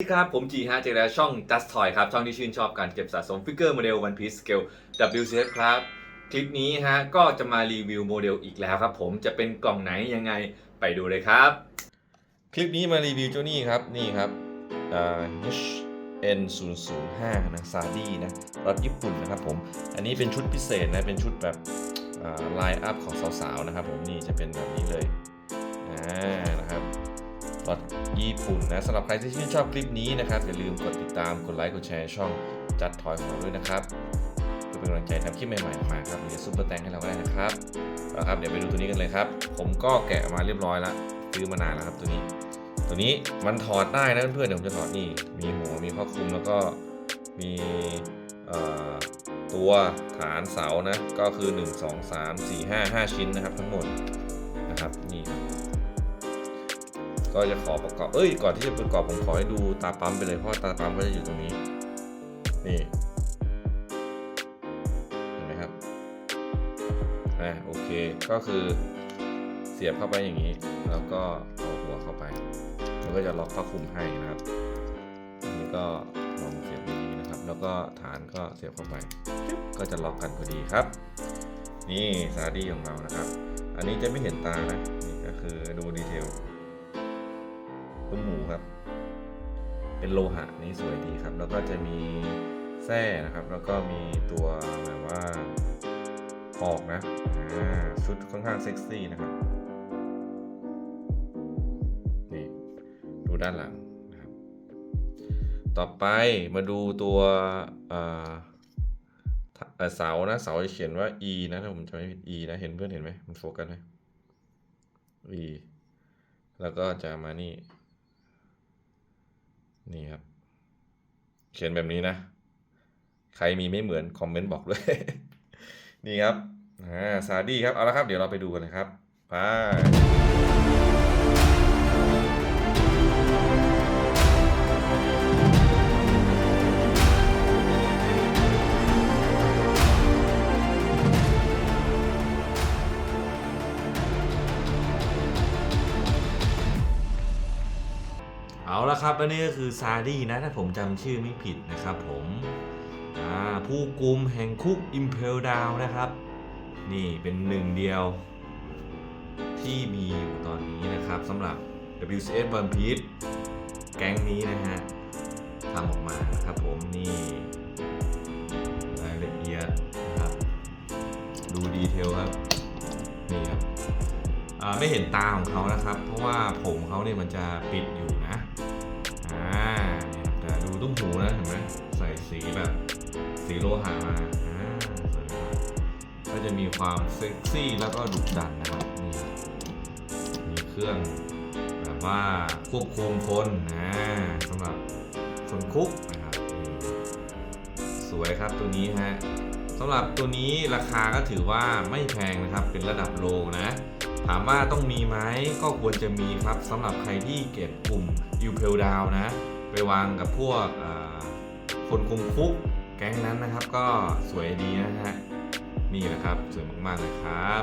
สวัสดีครับ ผมจีฮะเจอแล้วช่อง Just Toy ครับ ช่องที่ชื่นชอบการเก็บสะสมฟิกเกอร์โมเดล One Piece Scale WCF ครับ คลิปนี้ฮะก็จะมารีวิวโมเดลอีกแล้วครับผมจะเป็นกล่องไหนยังไงไปดูเลยครับ คลิปนี้มารีวิวเจ้านี่ครับ นี่ครับอ่า HN 0 0 5นะซาดี้นะรถญี่ปุ่นนะครับผม อันนี้เป็นชุดพิเศษนะ เป็นชุดแบบไลน์อัพของสาวๆนะครับผมนี่จะเป็นแบบนี้เลยอ่านะครับ รถญี่ปุ่นนะสำหรับใครที่ชื่นชอบคลิปนี้นะครับอย่าลืมกดติดตามกดไลค์กดแชร์ช่องจัดทอยของเราด้วยนะครับเพื่อเป็นกำลังใจทำคลิปใหม่ๆออกมาครับหรือซุปเปอร์แตงให้เราก็ได้นะครับเอาครับเดี๋ยวไปดูตัวนี้กันเลยครับ ผมก็แกะมาเรียบร้อยแล้วซื้อมานานแล้วครับตัวนี้ ตัวนี้มันถอดได้นะเพื่อนๆเดี๋ยวผมจะถอดนี่ มีหัวมีผ้าคลุมแล้วก็มีตัวฐานเสานะก็คือ 1 2 3 4 5 5 ชิ้นนะครับทั้งหมดนะครับนี่ครับ ก็จะขอประกอบ เอ้ย ก่อนที่จะประกอบผมขอให้ดูตาปั๊มไปเลยเพราะตาปั๊มก็จะอยู่ตรงนี้ นี่เห็นไหมครับอ่าโอเค ก็คือเสียบเข้าไปอย่างนี้ แล้วก็เอาหัวเข้าไป มันก็จะล็อกผ้าคลุมให้นะครับอันนี้ก็ลองเสียบดีๆนะครับ แล้วก็ฐานก็เสียบเข้าไป ก็จะล็อกกันพอดีครับ นี่ซาดี้ของเรานะครับ อันนี้จะไม่เห็นตานะ นี่ก็คือดูดีเทล เป็นโลหะนี่สวยดีครับ แล้วก็จะมีแส้นะครับ แล้วก็มีตัวแบบว่าหอกนะชุดค่อนข้างเซ็กซี่นะครับ นี่ ดูด้านหลังนะครับ ต่อไปมาดูตัวเสานะเสาจะเขียนว่า e นะถ้าผมจำไม่ผิด e นะ เห็นเพื่อนเห็นไหมมันโฟกัสไหม e แล้วก็จะมานี่ นี่ครับ เขียนแบบนี้นะ ใครมีไม่เหมือนคอมเมนต์บอกด้วย นี่ครับอ่าซาดี้ครับ เอาละครับ เดี๋ยวเราไปดูกันเลยครับไป เอาละครับ อันนี้ก็คือซาดี้นะ ถ้าผมจำชื่อไม่ผิดนะครับผมผู้กุมแห่งคุกอิมเพลดาวนะครับ นี่เป็นหนึ่งเดียว ที่มีอยู่ตอนนี้นะครับสำหรับ WCS One Piece แก๊งนี้นะฮะทำออกมานะครับผมนี่รายละเอียดนะครับ ดูดีเทลครับ นี่ครับ ไม่เห็นตาของเขานะครับ เพราะว่าผมเขาเนี่ยมันจะปิดอยู่นะอ่าแต่ดูตุ้มหูนะเห็นไหมใส่สีแบบสีโลหะมาอ่าสวยมากก็จะมีความเซ็กซี่แล้วก็ดุดันนะครับนี่มีเครื่องแบบว่าควบคุมคนนะสำหรับคนคุกนะ สวยครับตัวนี้ฮะสำหรับตัวนี้ราคาก็ถือว่าไม่แพงนะครับเป็นระดับโลนะ ถามว่าต้องมีไหมก็ควรจะมีครับสำหรับใครที่เก็บกลุ่มยูเพลดาวนะ ไปวางกับพวกคนคุมคุกแก๊งนั้นนะครับก็สวยดีนะฮะนี่แหละครับสวยมากๆเลยครับ